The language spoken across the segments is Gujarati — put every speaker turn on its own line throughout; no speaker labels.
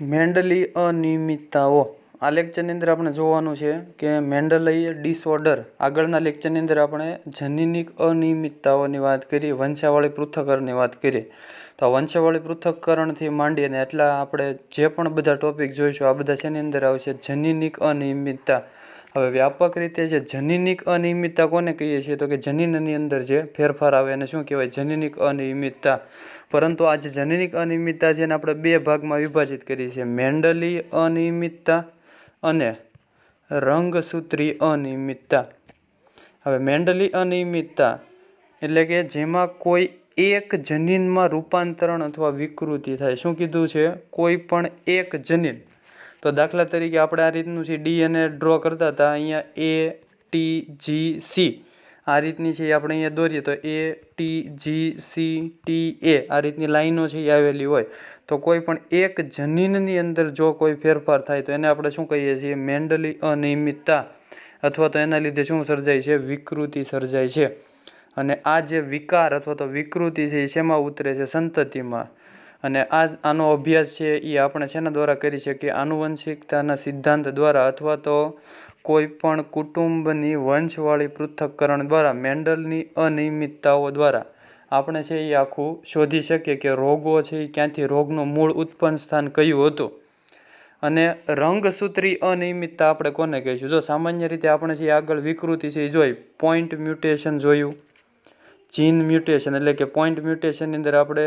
મેન્ડલી અનિયમિતતાઓ. આ લેક્ચરની અંદર આપણે જોવાનું છે કે મેન્ડલય ડિસઓર્ડર. આગળના લેક્ચરની અંદર આપણે જનીનિક અનિયમિતતાઓની વાત કરી, વંશાવળી પૃથ્થકરણની વાત કરી. તો વંશાવળી પૃથ્થકરણથી માંડીને એટલા આપણે જે પણ બધા ટોપિક જોઈશું, આ બધા શેની અંદર આવશે? જનીનિક અનિયમિતતા. હવે વ્યાપક રીતે જે જનીનિક અનિયમિતતા કોને કહીએ છીએ તો કે જનીનની અંદર જે ફેરફાર આવે એને શું કહેવાય? જનીનિક અનિયમિતતા. પરંતુ આ જે જનીનિક અનિયમિતતા છે એને આપણે બે ભાગમાં વિભાજિત કરીએ છીએ. મેન્ડલી અનિયમિતતા અને રંગસૂત્રી અનિયમિતતા. હવે મેન્ડલી અનિયમિતતા એટલે કે જેમાં કોઈ એક જનીનમાં રૂપાંતરણ અથવા વિકૃતિ થાય. શું કીધું છે? કોઈ પણ એક જનીન. તો દાખલા તરીકે આપણે આ રીતનું છે ડીએનએ ડ્રો કરતા હતા, અહીંયા એ ટી જી સી આ રીતની છે આપણે અહીંયા દોરીએ તો A T G C T A આ રીતની લાઈનો છે એ આવેલી હોય. તો કોઈ પણ એક જનીનની અંદર જો કોઈ ફેરફાર થાય તો એને આપણે શું કહીએ છીએ? મેન્ડલી અનિયમિતતા અથવા તો એના લીધે શું સર્જાય છે? વિકૃતિ સર્જાય છે. અને આ જે વિકાર અથવા તો વિકૃતિ છે એ શેમાં ઉતરે છે? સંતતિમાં. અને આ આનો અભ્યાસ છે એ આપણે શેના દ્વારા કરી શકીએ? આનુવંશિકતાના સિદ્ધાંત દ્વારા અથવા તો કોઈપણ કુટુંબની વંશવાળી પૃથ્થકરણ દ્વારા, મેન્ડલની અનિયમિતતાઓ દ્વારા. આપણે છે એ આખું શોધી શકીએ કે રોગો છે એ ક્યાંથી રોગનું મૂળ ઉત્પન્ન સ્થાન કયું હતું? અને રંગસૂત્રી અનિયમિતતા આપણે કોને કહીશું? જો સામાન્ય રીતે આપણે જે આગળ વિકૃતિ છે એ જોઈ પોઈન્ટ મ્યુટેશન જોયું જીન મ્યુટેશન એટલે કે પોઈન્ટ મ્યુટેશનની અંદર આપણે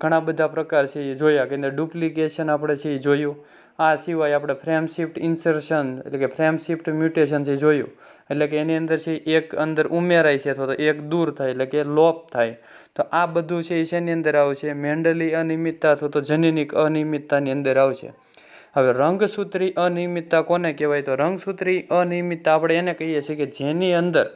ઘણા બધા પ્રકાર છે એ જોયા કે અંદર ડુપ્લિકેશન આપણે છે એ જોયું. આ સિવાય આપણે ફ્રેમ શિફ્ટ ઇન્સર્શન એટલે કે ફ્રેમ શિફ્ટ મ્યુટેશન છે જોયું. એટલે કે એની અંદર છે એક અંદર ઉમેરાય છે અથવા તો એક દૂર થાય એટલે કે લોપ થાય. તો આ બધું છે એ શેની અંદર આવશે? મેન્ડલી અનિયમિતતા અથવા તો જનીનિક અનિયમિતતાની અંદર આવશે. હવે રંગસૂત્રી અનિયમિતતા કોને કહેવાય? તો રંગસૂત્રી અનિયમિતતા આપણે એને કહીએ છીએ કે જેની અંદર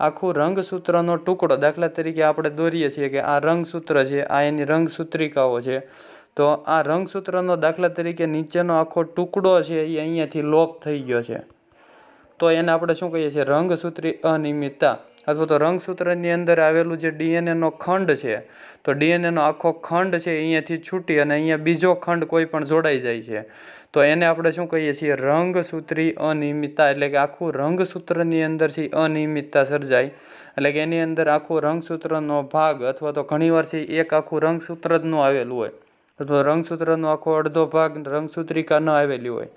આખું રંગસૂત્રનો ટુકડો, દાખલા તરીકે આપણે દોરીએ છીએ કે આ રંગસૂત્ર છે, આ એની રંગસૂત્રિકાઓ છે. તો આ રંગસૂત્રનો દાખલા તરીકે નીચેનો આખો ટુકડો છે એ અહીંયાથી લોપ થઈ ગયો છે. તો એને આપણે શું કહીએ છીએ? રંગસૂત્રી અનિયમિતતા. અથવા તો રંગસૂત્રની અંદર આવેલું જે ડીએનએનો ખંડ છે, તો ડીએનએનો આખો ખંડ છે અહીંયાથી છૂટી અને અહીંયા બીજો ખંડ કોઈ પણ જોડાઈ જાય છે. તો એને આપણે શું કહીએ છીએ? રંગસૂત્રી અનિયમિતતા, એટલે કે આખું રંગસૂત્રની અંદરથી અનિયમિતતા સર્જાય. એટલે કે એની અંદર આખું રંગસૂત્રનો ભાગ અથવા તો ઘણીવાર છે એક આખું રંગસૂત્ર જ ન આવેલું હોય. અથવા રંગસૂત્રનો આખો અડધો ભાગ રંગસૂત્રિકા ન આવેલી હોય.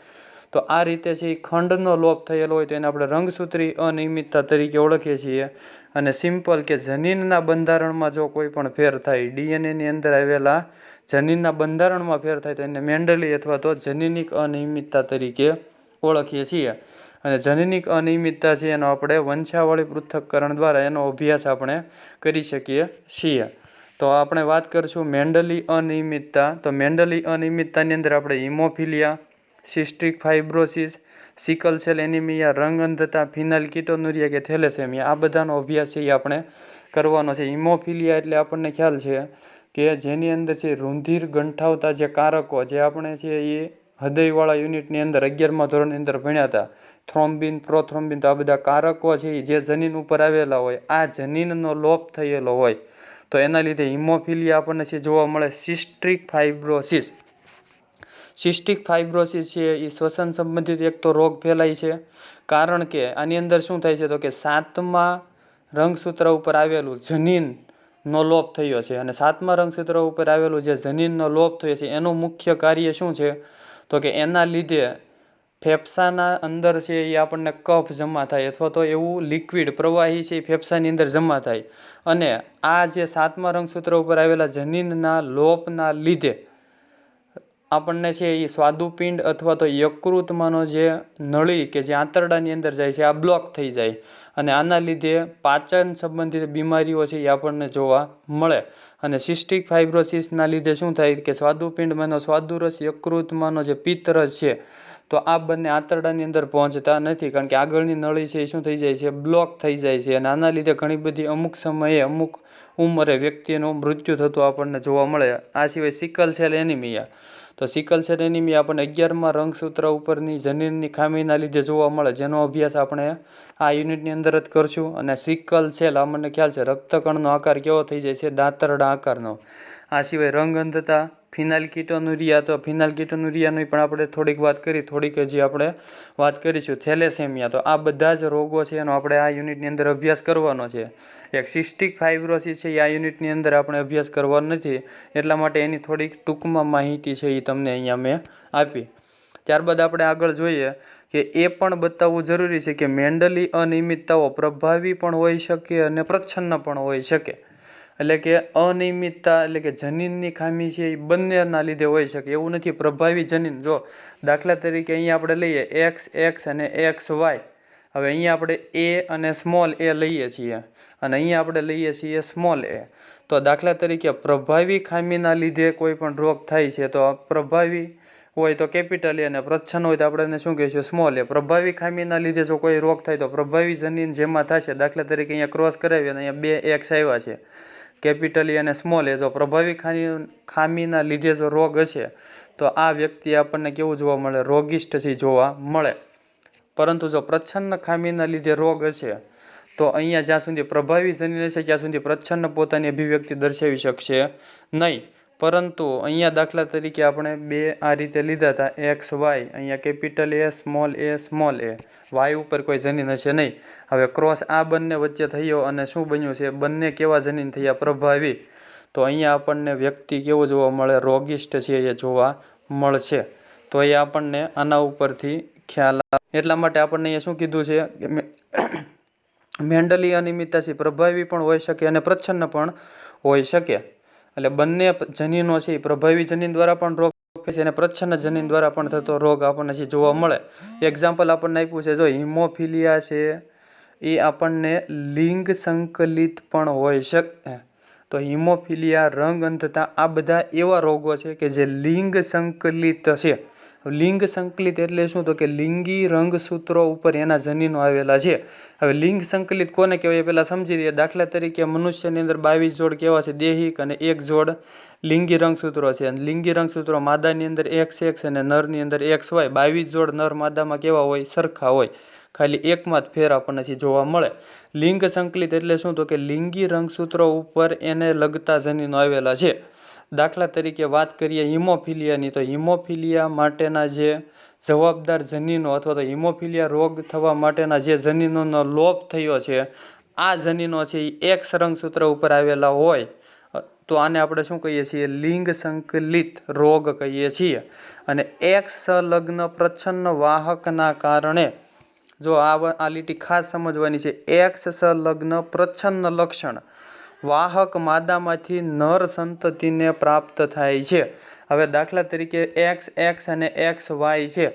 તો આ રીતે છે એ ખંડનો લોપ થયેલો હોય તો એને આપણે રંગસૂત્રી અનિયમિતતા તરીકે ઓળખીએ છીએ. અને સિમ્પલ કે જનીનના બંધારણમાં જો કોઈ પણ ફેર થાય ડીએનએની અંદર આવેલા જનીનના બંધારણમાં ફેર થાય તો એને મેન્ડલી અથવા તો જનીનિક અનિયમિતતા તરીકે ઓળખીએ છીએ. અને જનીનિક અનિયમિતતા છે એનો આપણે વંશાવળી પૃથ્થકરણ દ્વારા એનો અભ્યાસ આપણે કરી શકીએ છીએ. તો આપણે વાત કરીશું મેન્ડલી અનિયમિતતા. તો મેન્ડલી અનિયમિતતાની અંદર આપણે haemophilia cystic fibrosis, sickle cell anaemia, રંગ અંધતા, ફિનાઇલ કિટોનુરિયા કે થેલેસેમિયા, આ બધાનો અભ્યાસ છે એ આપણે કરવાનો છે. હિમોફિલિયા એટલે આપણને ખ્યાલ છે કે જેની અંદર છે રુંધિર ગંઠાવતા જે કારકો જે આપણે છે એ હૃદયવાળા યુનિટની અંદર અગિયારમાં ધોરણની અંદર ભણ્યા હતા, થ્રોમ્બિન, પ્રોથ્રોમ્બિન, તો આ બધા કારકો છે જે જનીન ઉપર આવેલા હોય, આ જનીનનો લોપ થયેલો હોય. તો એના લીધે હિમોફિલિયા આપણને છે જોવા મળે સિસ્ટ્રિક ફાઇબ્રોસિસ. સિસ્ટિક ફાઇબ્રોસિસ છે, એ શ્વસન સંબંધિત એક તો રોગ ફેલાય છે. કારણ કે આની અંદર શું થાય છે તો કે સાતમા રંગસૂત્ર ઉપર આવેલું જનીનનો લોપ થયો છે અને સાતમા રંગસૂત્ર ઉપર આવેલું જે જનીનનો લોપ થયો છે, એનું મુખ્ય કાર્ય શું છે? તો કે એના લીધે ફેફસાના અંદર છે એ આપણને કફ જમા થાય અથવા તો એવું લિક્વિડ પ્રવાહી છે એ ફેફસાની અંદર જમા થાય. અને આ જે સાતમા રંગસૂત્ર ઉપર આવેલા જનીનના લોપના લીધે આપણને છે એ સ્વાદુપિંડ અથવા તો યકૃતમાંનો જે નળી કે જે આંતરડાની અંદર જાય છે, આ બ્લોક થઈ જાય. અને આના લીધે પાચન સંબંધિત બીમારીઓ છે એ આપણને જોવા મળે. અને સિસ્ટિક ફાઇબ્રોસિસના લીધે શું થાય કે સ્વાદુપિંડમાંનો સ્વાદુરસ, યકૃતમાંનો જે પિત્તરસ છે, તો આ બંને આંતરડાની અંદર પહોંચતા નથી. કારણ કે આગળની નળી છે એ શું થઈ જાય છે બ્લોક થઈ જાય છે. અને આના લીધે ઘણી બધી અમુક સમયે અમુક ઉંમરે વ્યક્તિનું મૃત્યુ થતું આપણને જોવા મળે. આ સિવાય સિકલ સેલ એનિમિયા તો સિકલ સેલ એનિમિયા આપણને અગિયારમાં રંગસૂત્ર ઉપરની જનીનની ખામીના લીધે જોવા મળે, જેનો અભ્યાસ આપણે આ યુનિટની અંદર જ કરશું. અને સિકલ સેલ આપણને ખ્યાલ છે, રક્તકણનો આકાર કેવો થઈ જાય છે? દાંતરડા આકારનો. આ સિવાય રંગ અંધતા, ફિનાઇલ કિટોનુરિયા તો ફિનાઇલ કિટોનુરિયાની પણ આપણે થોડીક વાત કરી, થોડીક હજી આપણે વાત કરીશું. થેલેસેમિયા તો આ બધા જ રોગો છે એનો આપણે આ યુનિટની અંદર અભ્યાસ કરવાનો છે. એક સિસ્ટિક ફાઇબ્રોસિસ છે એ આ યુનિટની અંદર આપણે અભ્યાસ કરવાનો નથી. એટલા માટે એની થોડીક ટૂંકમાં માહિતી છે એ તમને અહીંયા મેં આપી. ત્યારબાદ આપણે આગળ જોઈએ કે એ પણ બતાવવું જરૂરી છે કે મેન્ડલી અનિયમિતતાઓ પ્રભાવી પણ હોઈ શકે અને પ્રચ્છન્ન પણ હોઈ શકે. એટલે કે અનિયમિતતા એટલે કે જનીનની ખામી છે એ બંનેના લીધે હોઈ શકે, એવું નથી. પ્રભાવી જનીન, જો દાખલા તરીકે અહીંયા આપણે લઈએ એક્સ એક્સ અને એક્સ વાય હવે અહીંયા આપણે એ અને સ્મોલ એ લઈએ છીએ અને અહીંયા આપણે લઈએ છીએ સ્મોલ એ તો દાખલા તરીકે પ્રભાવી ખામીના લીધે કોઈ પણ રોગ થાય છે, તો પ્રભાવી હોય તો કેપિટલ એ અને પ્રચ્છન્ન હોય તો આપણે શું કહીશું? સ્મોલ એ પ્રભાવી ખામીના લીધે જો કોઈ રોગ થાય તો પ્રભાવી જનીન જેમાં થશે. દાખલા તરીકે અહીંયા ક્રોસ કરાવીએ અને અહીંયા બે એક્સ આવ્યા છે. કેપિટલ અને સ્મોલ એ જો પ્રભાવી ખામી ખામીના લીધે જો રોગ હશે, તો આ વ્યક્તિ આપણને કેવું જોવા મળે? રોગિષ્ટથી જોવા મળે. પરંતુ જો પ્રચ્છન્ન ખામીના લીધે રોગ હશે, તો અહીંયા જ્યાં સુધી પ્રભાવી જનીન હશે, ત્યાં સુધી પ્રચ્છન્ન પોતાની અભિવ્યક્તિ દર્શાવી શકશે નહીં. પરંતુ અહીંયા દાખલા તરીકે આપણે બે આ રીતે લીધા હતા. X, Y. અહીંયા capital A, small A small A. Y ઉપર કોઈ જનીન હશે નહીં. હવે ક્રોસ આ બંને વચ્ચે થયો અને શું બન્યું છે? બંને કેવા જનીન થયા? પ્રભાવી. તો અહીંયા આપણને વ્યક્તિ કેવો જોવા મળે? રોગિષ્ટ છે એ જોવા મળશે. તો એ આપણને આના ઉપરથી ખ્યાલ એટલા માટે આપણને અહીંયા શું કીધું છે? મેન્ડલી અનિયમિતતા પ્રભાવી પણ હોઈ શકે અને પ્રચ્છન્ન પણ હોઈ શકે. એટલે બંને જનીનો છે એ પ્રભાવી જનીન દ્વારા પણ રોગ છે અને પ્રચ્છન્ન જનીન દ્વારા પણ થતો રોગ આપણને છે જોવા મળે. એક્ઝામ્પલ આપણને આપ્યું છે, જો હિમોફિલિયા છે, એ આપણને લિંગ સંકલિત પણ હોઈ શકે તો હિમોફિલિયા, રંગ અંધતા આ બધા એવા રોગો છે કે જે લિંગ સંકલિત છે. લિંગ સંકલિત એટલે શું? તો કે લિંગી રંગસૂત્રો ઉપર એના જનીનો આવેલા છે. હવે લિંગ સંકલિત કોને કહેવાય? એ પહેલાં સમજી લઈએ. દાખલા તરીકે મનુષ્યની અંદર બાવીસ જોડ કેવા છે? દેહિક અને એક જોડ લિંગી રંગસૂત્રો છે. અને લિંગી રંગસૂત્રો માદાની અંદર એક્સ એક્સ અને નરની અંદર એક્સ વાય. બાવીસ જોડ નર માદામાં કેવા હોય? સરખા હોય. ખાલી એકમાં જ ફેર આપણને જોવા મળે. લિંગ સંકલિત એટલે શું? તો કે લિંગી રંગસૂત્રો ઉપર એને લગતા જનીનો આવેલા છે. દાખલા તરીકે વાત કરીએ હિમોફિલિયાની, તો હિમોફિલિયા માટેના જે જવાબદાર જનીનો અથવા તો હિમોફિલિયા રોગ થવા માટેના જે જનીનોનો લોપ થયો છે, આ જનીનો છે એ એક રંગસૂત્ર ઉપર આવેલા હોય, તો આને આપણે શું કહીએ છીએ? લિંગ સંકલિત રોગ કહીએ છીએ. અને એક્સ સંલગ્ન પ્રચ્છન્ન વાહકના કારણે, જો આ આ લીટી ખાસ સમજવાની છે એક્સ સંલગ્ન પ્રચ્છન્ન લક્ષણ વાહક માદામાંથી નર સંતતિને પ્રાપ્ત થાય છે. હવે દાખલા તરીકે એક્સ એક્સ અને એક્સ વાય છે.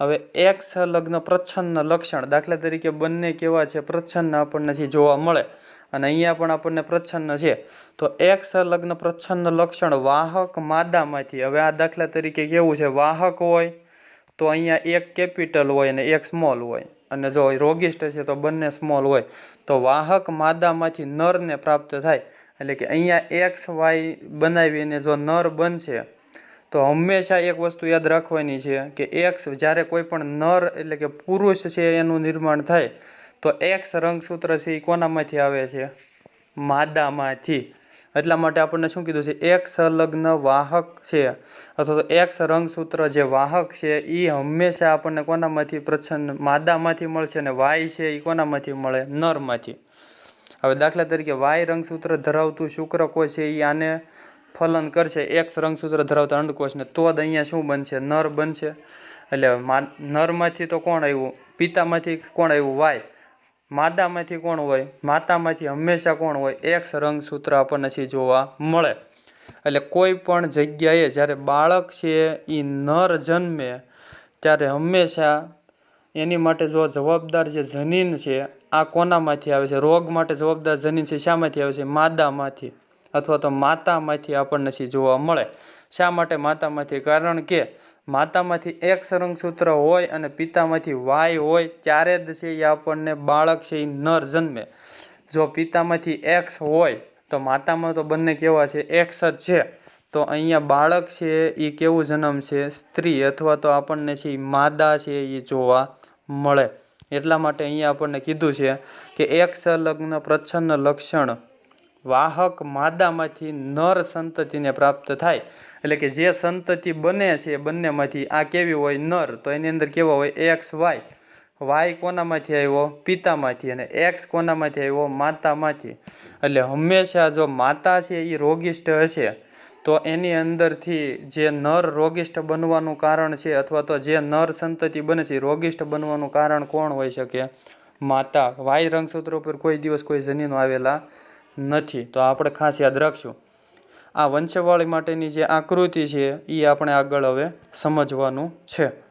હવે એક્સ લગ્ન પ્રચ્છન્ન લક્ષણ. દાખલા તરીકે બંને કેવા છે? પ્રચ્છન્ન આપણને જોવા મળે. અને અહીંયા પણ આપણને પ્રચ્છન્ન છે. તો એક્સ લગ્ન પ્રચ્છન્ન લક્ષણ વાહક માદામાંથી. હવે આ દાખલા તરીકે કેવું છે? વાહક હોય તો અહીંયા એક કેપિટલ હોય અને એક સ્મોલ હોય. અને જો રોગિષ્ટ છે તો બંને સ્મોલ હોય. તો વાહક માદામાંથી નરને પ્રાપ્ત થાય. એટલે કે અહીંયા એક્સ વાય બનાવીને જો નર બનશે, તો હંમેશા એક વસ્તુ યાદ રાખવાની છે કે એક્સ જ્યારે કોઈ પણ નર એટલે કે પુરુષ છે એનું નિર્માણ થાય, તો એક્સ રંગસૂત્ર છે એ કોનામાંથી આવે છે? માદામાંથી. એટલા માટે આપણને શું કીધું છે? એક સંલગ્ન વાહક છે. અથવા તો એક્સ રંગસૂત્ર જે વાહક છે એ હંમેશા આપણને કોનામાંથી પ્રચ્છન્ન માદામાંથી મળશે અને વાય છે એ કોનામાંથી મળે? નરમાંથી. હવે દાખલા તરીકે વાય રંગસૂત્ર ધરાવતું શુક્રકોષ છે એ આને ફલન કરશે. એક્સ રંગસૂત્ર ધરાવતા અંડકોષને. તો જ અહીંયા શું બનશે? નર બનશે. એટલે મા નરમાંથી તો કોણ આવ્યું? પિતામાંથી કોણ આવ્યું? વાય માદામાંથી કોણ હોય? માતામાંથી હંમેશા કોણ હોય? એક્સ રંગસૂત્ર આપણને છે જોવા મળે. એટલે કોઈ પણ જગ્યાએ જ્યારે બાળક છે એ નર જન્મે, ત્યારે હંમેશા એની માટે જો જવાબદાર જે જનીન છે, આ કોનામાંથી આવે છે? રોગ માટે જવાબદાર જનીન છે, શામાંથી આવે છે? માદામાંથી. અથવા તો માતામાંથી આપણને જોવા મળે. શા માટે માતામાંથી? કારણ કે માતામાંથી એક સરંગસૂત્ર હોય અને પિતામાંથી વાય હોય, ત્યારે જ છે એ આપણને બાળક છે એ નર જન્મે. જો પિતામાંથી એક્સ હોય, તો માતામાં તો બંને કેવા છે? એક્સ જ છે. તો અહીંયા બાળક છે એ કેવું જન્મ છે? સ્ત્રી અથવા તો આપણને છે એ માદા છે એ જોવા મળે. એટલા માટે અહીંયા આપણને કીધું છે કે એક સંલગ્ન પ્રચ્છન્ન લક્ષણ વાહક માદામાંથી નર સંતતિને પ્રાપ્ત થાય. એટલે કે જે સંતતિ બને છે બંનેમાંથી આ કેવી હોય? નર. તો એની અંદર કેવા હોય? X, Y. વાય કોનામાંથી આવ્યો? પિતામાંથી. અને એક્સ કોનામાંથી આવ્યો? માતામાંથી. એટલે હંમેશા જો માતા છે એ રોગિષ્ઠ હશે, તો એની અંદરથી જે નર રોગિષ્ઠ બનવાનું કારણ છે અથવા તો જે નર સંતતિ બને છે એ રોગિષ્ઠ બનવાનું કારણ કોણ હોઈ શકે? માતા. વાય રંગસૂત્ર ઉપર કોઈ દિવસ કોઈ જનીનો આવેલા નથી. તો આપણે ખાસ યાદ રાખશું. આ વંશવાળી માટેની જે આકૃતિ છે એ આપણે આગળ હવે સમજવાનું છે.